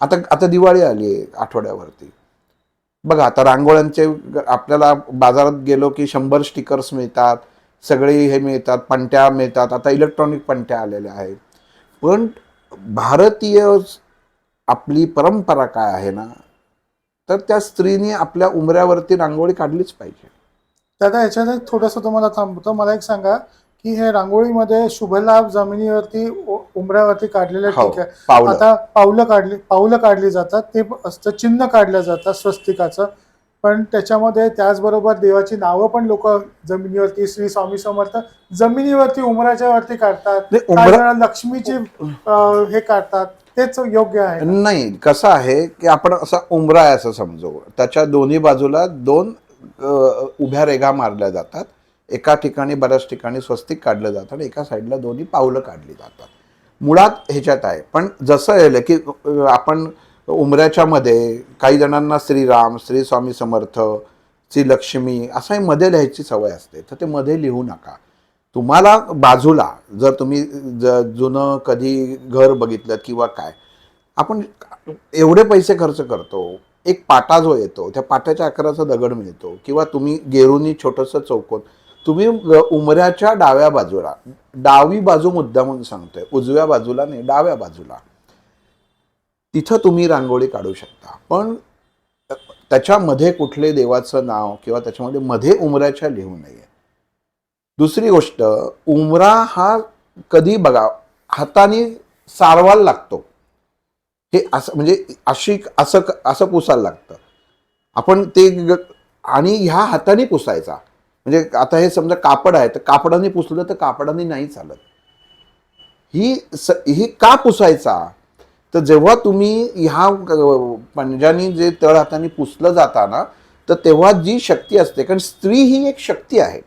आता आता दिवाळी आली आहे आठवड्यावरती. बघा आता रांगोळ्यांचे ग- आपल्याला बाजारात गेलो की शंभर स्टिकर्स मिळतात सगळे हे मिळतात पणत्या मिळतात आता इलेक्ट्रॉनिक पणत्या आलेल्या आहेत. पण भारतीय आपली परंपरा काय आहे ना तर त्या स्त्रीने आपल्या उमऱ्यावरती रांगोळी काढलीच पाहिजे. दादा याच्यात एक थोडंसं तुम्हाला थांबतो. मला एक सांगा की हे रांगोळीमध्ये शुभलाभ जमिनीवरती उ- उंबऱ्यावरती काढलेलं हो ठीक आहे. आता पावलं काढली पावलं काढली जातात ते असतं चिन्ह काढलं जातं स्वस्तिकाचं. पण त्याच्यामध्ये त्याचबरोबर देवाची नावं पण लोक जमिनीवरती श्री स्वामी समर्थ जमिनीवरती उमराच्या वरती काढतात. लक्ष्मीची हे काढतात. तेच योग्य आहे? नाही कसं आहे की आपण असा उमरा आहे असं समजू. त्याच्या दोन्ही बाजूला दोन उभ्या रेघा मारल्या जातात. एका ठिकाणी बऱ्याच ठिकाणी स्वस्तिक काढलं जातं आणि एका साईडला दोन्ही पावलं काढली जातात. मुळात ह्याच्यात आहे. पण जसं येलं की आपण उमऱ्याच्या मध्ये काही जणांना श्रीराम श्री स्वामी समर्थ श्री लक्ष्मी असंही मध्ये लिहायची सवय असते. तर ते मध्ये लिहू नका. तुम्हाला बाजूला जर तुम्ही ज जुनं कधी घर बघितलं किंवा काय आपण एवढे पैसे खर्च करतो एक पाटा जो येतो त्या पाट्याच्या आकाराचा दगड मिळतो किंवा तुम्ही गेरूनी छोटंसं चौकोन तुम्ही उमऱ्याच्या डाव्या बाजूला डावी बाजू मुद्दा म्हणून सांगतोय उजव्या बाजूला नाही डाव्या बाजूला. तिथं तुम्ही रांगोळी काढू शकता. पण त्याच्यामध्ये कुठले देवाचं नाव किंवा त्याच्यामध्ये मध्ये उमऱ्याच्या लिहू नये. दुसरी गोष्ट उमरा हा कधी बघा हाताने सारवायला लागतो. हे असं म्हणजे अशी असं असं पुसायला लागतं. आपण ते आणि ह्या हाताने पुसायचा. म्हणजे आता हे समजा कापड आहे तर कापडाने पुसलं तर कापडाने नाही चालत. ही स ही का पुसायचा? तर जेव्हा तुम्ही ह्या पंजानी जे तळ हाताने पुसलं जाता ना तर तेव्हा जी शक्ती असते कारण स्त्री ही एक शक्ती आहे.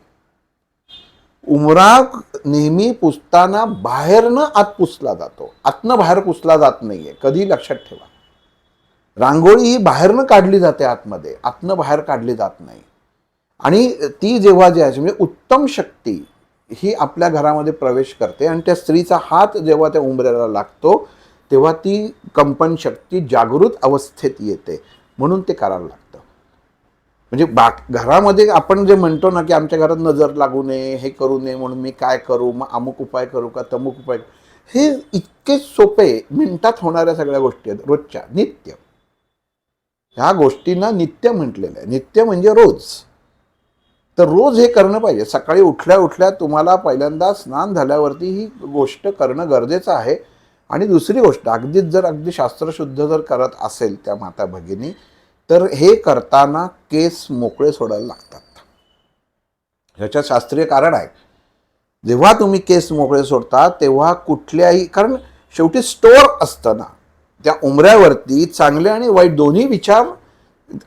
उमरा नेहमी पुसताना बाहेरनं आत पुसला जातो. आतनं बाहेर पुसला जात नाहीये कधी लक्षात ठेवा. रांगोळी ही बाहेरनं काढली जाते आतमध्ये आतनं बाहेर काढली जात नाही. आणि ती जेव्हा जे आहे म्हणजे उत्तम शक्ती ही आपल्या घरामध्ये प्रवेश करते आणि त्या स्त्रीचा हात जेव्हा त्या उंबऱ्याला लागतो तेव्हा ती कंपन शक्ती जागृत अवस्थेत येते. म्हणून ते करायला लागतं. म्हणजे बा घरामध्ये आपण जे म्हणतो ना की आमच्या घरात नजर लागू नये हे करू नये म्हणून मी काय करू मग अमुक उपाय करू का तमुक उपाय करू हे इतके सोपे मिनटात होणाऱ्या सगळ्या गोष्टी आहेत रोजच्या नित्य. ह्या गोष्टींना नित्य म्हटलेलं आहे. नित्य म्हणजे रोज. तर रोज हे करणं पाहिजे. सकाळी उठल्या उठल्या तुम्हाला पहिल्यांदा स्नान झाल्यावरती ही गोष्ट करणं गरजेचं आहे. आणि दुसरी गोष्ट अगदीच जर अगदी शास्त्रशुद्ध जर करत असेल त्या माता भगिनी तर हे करताना केस मोकळे सोडायला लागतात. ह्याच्यात शास्त्रीय कारण आहे. जेव्हा तुम्ही केस मोकळे सोडता तेव्हा कुठल्याही कारण शेवटी स्टोअर असताना त्या उमऱ्यावरती चांगले आणि वाईट दोन्ही विचार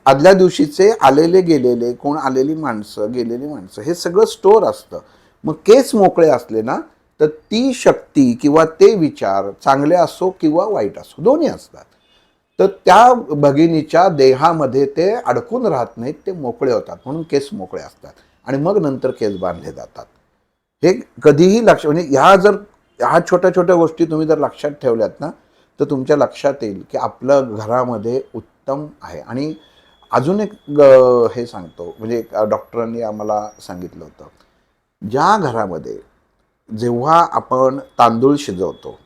आदल्या दिवशीचे आलेले गेलेले कोण आलेली माणसं गेलेली माणसं हे सगळं स्टोअर असतं. मग केस मोकळे असले ना तर ती शक्ती किंवा ते विचार चांगले असो किंवा वाईट असो दोन्ही असतात. तर त्या भगिनीच्या देहामध्ये ते अडकून राहत नाहीत ते मोकळे होतात म्हणून केस मोकळे असतात. आणि मग नंतर केस बांधले जातात. हे कधीही लक्ष म्हणजे ह्या जर ह्या छोट्या छोट्या गोष्टी तुम्ही जर लक्षात ठेवल्यात ना तर तुमच्या लक्षात येईल की आपलं घरामध्ये उत्तम आहे. आणि अजून एक हे सांगतो म्हणजे डॉक्टरांनी आम्हाला सांगितलं होतं. ज्या घरामध्ये जेव्हा आपण तांदूळ शिजवतो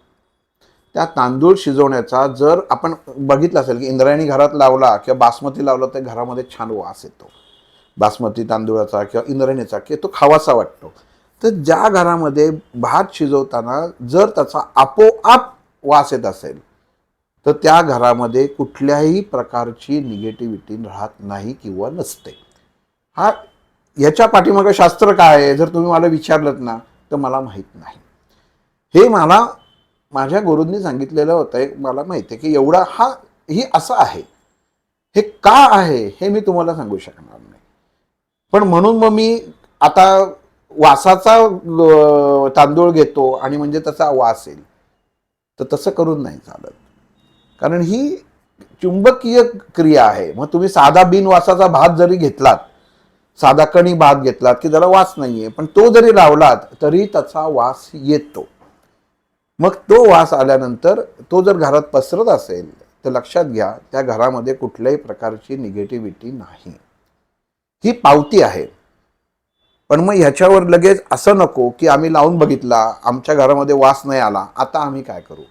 त्या तांदूळ शिजवण्याचा जर आपण बघितलं असेल की इंद्रायणी घरात लावला किंवा बासमती लावला तर घरामध्ये छान वास येतो. बासमती तांदूळाचा किंवा इंद्रायणीचा की तो खावासा वाटतो. तर ज्या घरामध्ये भात शिजवताना जर त्याचा आपोआप वास येत असेल तर त्या घरामध्ये कुठल्याही प्रकारची निगेटिव्हिटी राहत नाही किंवा नसते. हा याच्या पाठीमागं शास्त्र काय आहे? जर तुम्ही मला विचारलं ना तर मला माहीत नाही. हे मला माझ्या गुरूंनी सांगितलेलं होतं आहे मला माहिती आहे की एवढा हा ही असं आहे. हे का आहे हे मी तुम्हाला सांगू शकणार नाही. पण म्हणून मग मी आता वासाचा तांदूळ घेतो आणि म्हणजे त्याचा वास येईल. तर तसं करून नाही चालत. कारण ही चुंबकीय क्रिया आहे. मग तुम्ही साधा बिनवासाचा भात जरी घेतलात साधा कणी भात घेतलात की त्याला वास नाही आहे पण तो जरी लावलात तरी त्याचा वास येतो. मग तो वास आल्यानंतर तो जर घरात पसरत असेल तर लक्षात घ्या त्या घरामध्ये कुठल्याही प्रकारची निगेटिव्हिटी नाही. ही पावती आहे. पण मग ह्याच्यावर लगेच असं नको की आम्ही लावून बघितला आमच्या घरामध्ये वास नाही आला आता आम्ही काय करू?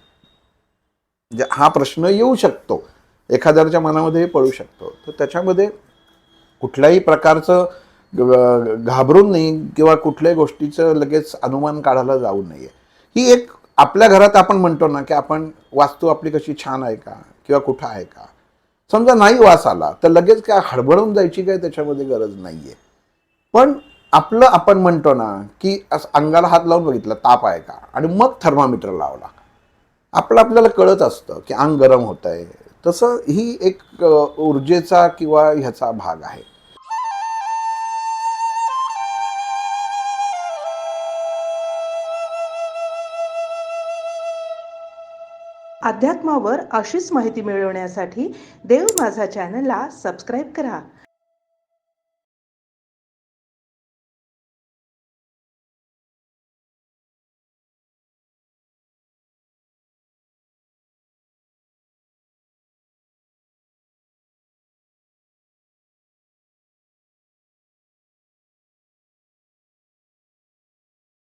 म्हणजे हा प्रश्न येऊ शकतो. एखाद्याच्या मनामध्ये पडू शकतो. तर त्याच्यामध्ये कुठल्याही प्रकारचं घाबरून नाही किंवा कुठल्याही गोष्टीचं लगेच अनुमान काढायला जाऊ नये. ही एक आपल्या घरात आपण म्हणतो ना की आपण वास्तू आपली कशी छान आहे का किंवा कुठं आहे का? समजा नाही वास आला तर लगेच काय हडबडून जायची काय त्याच्यामध्ये गरज नाही आहे पण आपलं आपण म्हणतो ना की असं अंगाला हात लावून बघितलं ताप आहे का? आणि मग थर्मामीटर लावला. आपलं आपल्याला कळत असतं की अंग गरम होत आहे. तसं ही एक ऊर्जेचा किंवा ह्याचा भाग आहे. अध्यात्मावर अशीच माहिती मिळवण्यासाठी देव माझा चॅनलला सबस्क्राईब करा.